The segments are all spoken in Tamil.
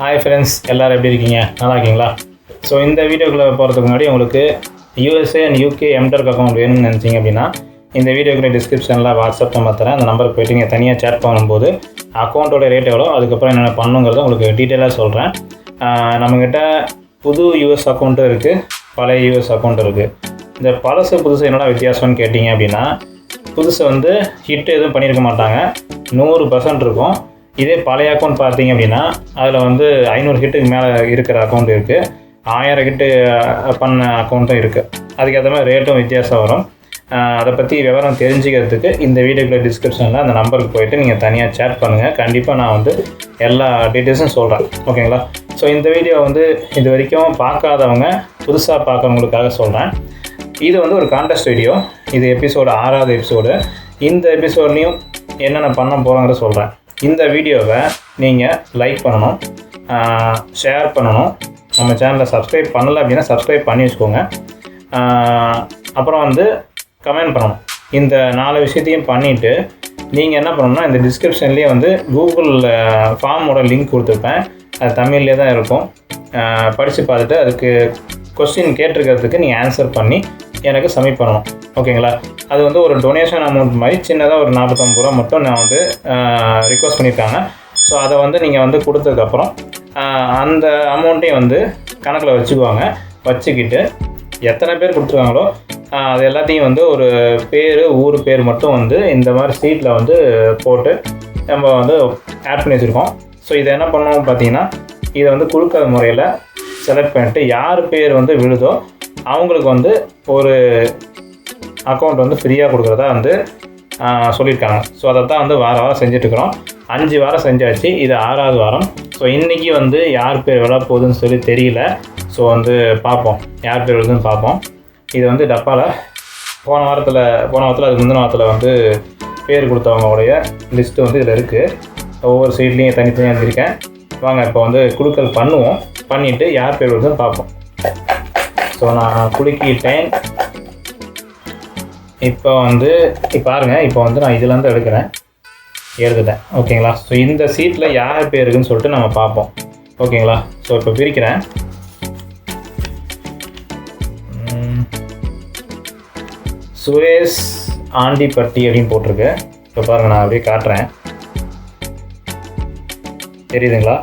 ஹாய் ஃப்ரெண்ட்ஸ் எல்லோரும் எப்படி இருக்கீங்க? நல்லா இருக்கீங்களா? ஸோ இந்த வீடியோக்குள்ளே போகிறதுக்கு முன்னாடி உங்களுக்கு USA and UK MTurk account வேணும்னு நினச்சிங்க அப்படின்னா இந்த வீடியோக்குள்ள டிஸ்கிரிப்ஷனில் வாட்ஸ்அப் நம்பர் தரேன். அந்த நம்பருக்கு போய்ட்டு நீங்கள் தனியாக சேட் பண்ணும்போது அக்கௌண்ட்டோட ரேட் எவ்வளோ அதுக்கப்புறம் என்னென்ன பண்ணுங்கிறத உங்களுக்கு டீட்டெயிலாக சொல்கிறேன் நம்மக்கிட்ட புது யூஎஸ் அக்கௌண்ட்டும் இருக்குது பழைய யூஎஸ் அக்கௌண்ட் இருக்குது இந்த பழசு புதுசு என்னடா வித்தியாசம்னு கேட்டிங்க அப்படின்னா புதுசு வந்து ஹிட் எதுவும் பண்ணியிருக்க மாட்டாங்க. நூறு பர்சன்ட் இருக்கும். இதே பழைய அக்கௌண்ட் பார்த்தீங்க அப்படின்னா அதில் வந்து ஐநூறு ஹிட்டுக்கு மேலே இருக்கிற அக்கௌண்ட் இருக்குது ஆயிரம் ஹிட்டு பண்ண அக்கௌண்ட்டும் இருக்குது அதுக்கேற்ற மாதிரி ரேட்டும் வித்தியாசம் வரும். அதை பற்றி விவரம் தெரிஞ்சுக்கிறதுக்கு இந்த வீடியோக்குள்ள டிஸ்கிரிப்ஷனில் அந்த நம்பருக்கு போயிட்டு நீங்கள் தனியாக சேட் பண்ணுங்கள் கண்டிப்பாக நான் வந்து எல்லா டீட்டெயில்ஸும் சொல்கிறேன் ஓகேங்களா ஸோ இந்த வீடியோ வந்து இது வரைக்கும் பார்க்காதவங்க புதுசாக பார்க்குறவங்களுக்காக சொல்கிறேன் இது வந்து ஒரு கான்டெஸ்ட் வீடியோ இது எபிசோடு ஆறாவது எபிசோடு இந்த எபிசோட்லேயும் என்னென்ன பண்ண போகிறோங்கிறத சொல்கிறேன் இந்த வீடியோவை நீங்கள் லைக் பண்ணணும் ஷேர் பண்ணணும். நம்ம சேனலை சப்ஸ்கிரைப் பண்ணலை அப்படின்னா சப்ஸ்கிரைப் பண்ணி வச்சுக்கோங்க. அப்புறம் வந்து கமெண்ட் பண்ணணும். இந்த நாலு விஷயத்தையும் பண்ணிவிட்டு நீங்கள் என்ன பண்ணணும்னா இந்த டிஸ்கிரிப்ஷன்லேயே வந்து கூகுள் ஃபார்மோட லிங்க் கொடுத்துருப்பேன். அது தமிழ்லேயே தான் இருக்கும். படித்து பார்த்துட்டு அதுக்கு கொஸ்டின் கேட்டிருக்கிறதுக்கு நீங்கள் ஆன்சர் பண்ணி எனக்கு சப்மிட் பண்ணணும் ஓகேங்களா அது வந்து ஒரு டொனேஷன் அமௌண்ட் மாதிரி சின்னதாக ஒரு நாற்பத்தொம்பது ரூபா மட்டும் நான் வந்து ரிக்வஸ்ட் பண்ணியிருக்காங்க. ஸோ அதை வந்து நீங்கள் வந்து கொடுத்ததுக்கப்புறம் அந்த அமௌண்ட்டையும் வந்து கணக்கில் வச்சுக்குவாங்க வச்சுக்கிட்டு எத்தனை பேர் கொடுத்துருக்காங்களோ அது எல்லாத்தையும் வந்து ஒரு பேர் ஊர் பேர் மட்டும் வந்து இந்த மாதிரி சீட்டில் வந்து போட்டு நம்ம வந்து ஆட் பண்ணி வச்சுருக்கோம். ஸோ இதை என்ன பண்ணணும் பார்த்தீங்கன்னா இதை வந்து குழுக்கள் முறையில் செலக்ட் பண்ணிட்டு யார் பேர் வந்து விழுதோ அவங்களுக்கு வந்து ஒரு அக்கௌண்ட் வந்து ஃப்ரீயாக கொடுக்குறதா வந்து சொல்லியிருக்காங்க. ஸோ அதை தான் வந்து வார வாரம் செஞ்சுட்ருக்குறோம் அஞ்சு வாரம் செஞ்சாச்சு. இது ஆறாவது வாரம். ஸோ இன்றைக்கி வந்து யார் பேர் விழா போகுதுன்னு சொல்லி தெரியல. ஸோ வந்து பார்ப்போம். யார் பேர் விழுதுன்னு பார்ப்போம். இது வந்து டப்பாவில் போன வாரத்தில் போன வாரத்தில் அதுக்கு முந்தின வாரத்தில் வந்து பேர் கொடுத்தவங்களுடைய லிஸ்ட்டு வந்து இதில் இருக்குது ஒவ்வொரு சைட்லேயும் தனித்தனியாக இருந்திருக்கேன் வாங்க இப்போ வந்து குழுக்கள் பண்ணுவோம். பண்ணிவிட்டு யார் பேர் விழுதுன்னு பார்ப்போம். ஸோ நான் குலுக்கிட்டேன். இப்போ வந்து இப்போ இப்போ வந்து நான் இதுலேருந்து எடுக்கிறேன். எழுதுட்டேன் ஓகேங்களா? ஸோ இந்த சீட்டில் யார் பேர் இருக்குன்னு சொல்லிட்டு நம்ம பார்ப்போம். ஓகேங்களா? ஸோ இப்போ பிரிக்கிறேன். சுரேஷ் ஆண்டிப்பட்டி அப்படின்னு போட்டிருக்கு. இப்போ பாருங்கள் நான் அப்படியே காட்டுறேன். தெரியுதுங்களா?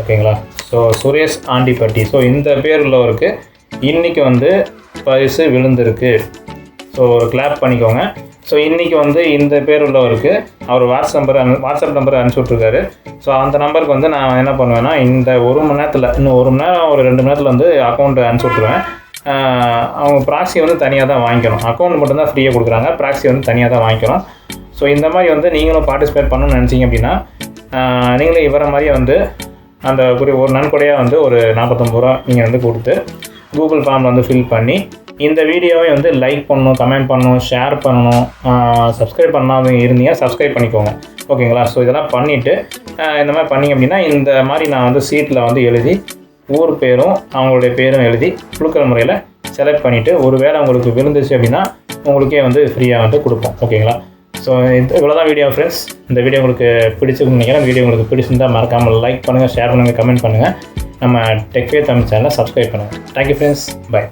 ஓகேங்களா? ஸோ சுரேஷ் ஆண்டிப்பட்டி. ஸோ இந்த பேர் உள்ளவருக்கு இன்றைக்கி வந்து பரிசு விழுந்திருக்கு. ஸோ ஒரு கிளாப் பண்ணிக்கோங்க. ஸோ இன்றைக்கி வந்து இந்த பேர் உள்ளவருக்கு அவர் வாட்ஸ்அப் நம்பர் அனு வாட்ஸ்அப் நம்பர் அனுப்பிச்சி விட்ருக்காரு ஸோ அந்த நம்பருக்கு வந்து நான் என்ன பண்ணுவேன்னா இந்த ஒரு மணி நேரத்தில் இன்னும் ஒரு மணி நேரம் ஒரு ரெண்டு மணி நேரத்தில் வந்து அக்கௌண்ட் அனுப்பிச்சி விட்ருவேன் அவங்க ப்ராக்ஸி வந்து தனியாக தான் வாங்கிக்கணும். அக்கௌண்ட் மட்டும்தான் ஃப்ரீயாக கொடுக்குறாங்க. ப்ராக்ஸி வந்து தனியாக தான் வாங்கிக்கணும். ஸோ இந்த மாதிரி வந்து நீங்களும் பார்ட்டிசிபேட் பண்ணணும்னு நினச்சிங்க அப்படின்னா நீங்களும் இவர மாதிரியே வந்து அந்த குறி ஒரு நன்கொடையாக வந்து ஒரு நாற்பத்தொம்பது ரூபா நீங்கள் வந்து கொடுத்து கூகுள் ஃபார்மில் வந்து ஃபில் பண்ணி இந்த வீடியோவை வந்து லைக் பண்ணணும் கமெண்ட் பண்ணணும் ஷேர் பண்ணணும் சப்ஸ்கிரைப் பண்ணாமல் இருந்தீங்க சப்ஸ்கிரைப் பண்ணிக்கோங்க. ஓகேங்களா ஸோ இதெல்லாம் பண்ணிவிட்டு இந்த மாதிரி பண்ணிங்க அப்படின்னா இந்த மாதிரி நான் வந்து சீட்டில் வந்து எழுதி ஊர் பேரும் அவங்களுடைய பேரும் எழுதி குழுக்கிற முறையில் செலக்ட் பண்ணிவிட்டு ஒரு வேளை உங்களுக்கு விழுந்துச்சு அப்படின்னா உங்களுக்கே வந்து ஃப்ரீயாக வந்து கொடுப்போம். ஓகேங்களா ஸோ இது இவ்வளோதான் வீடியோ ஃப்ரெண்ட்ஸ் இந்த வீடியோ உங்களுக்கு பிடிச்சிருக்குன்னு நினைக்கிறேன். வீடியோ உங்களுக்கு பிடிச்சிருந்தா மறக்காமல் லைக் பண்ணுங்கள் ஷேர் பண்ணுங்கள் கமெண்ட் பண்ணுங்கள் நம்ம டெக்வே தமிழ் சேனலை சப்ஸ்கிரைப் பண்ணுங்கள் தேங்க்யூ ஃப்ரெண்ட்ஸ் பை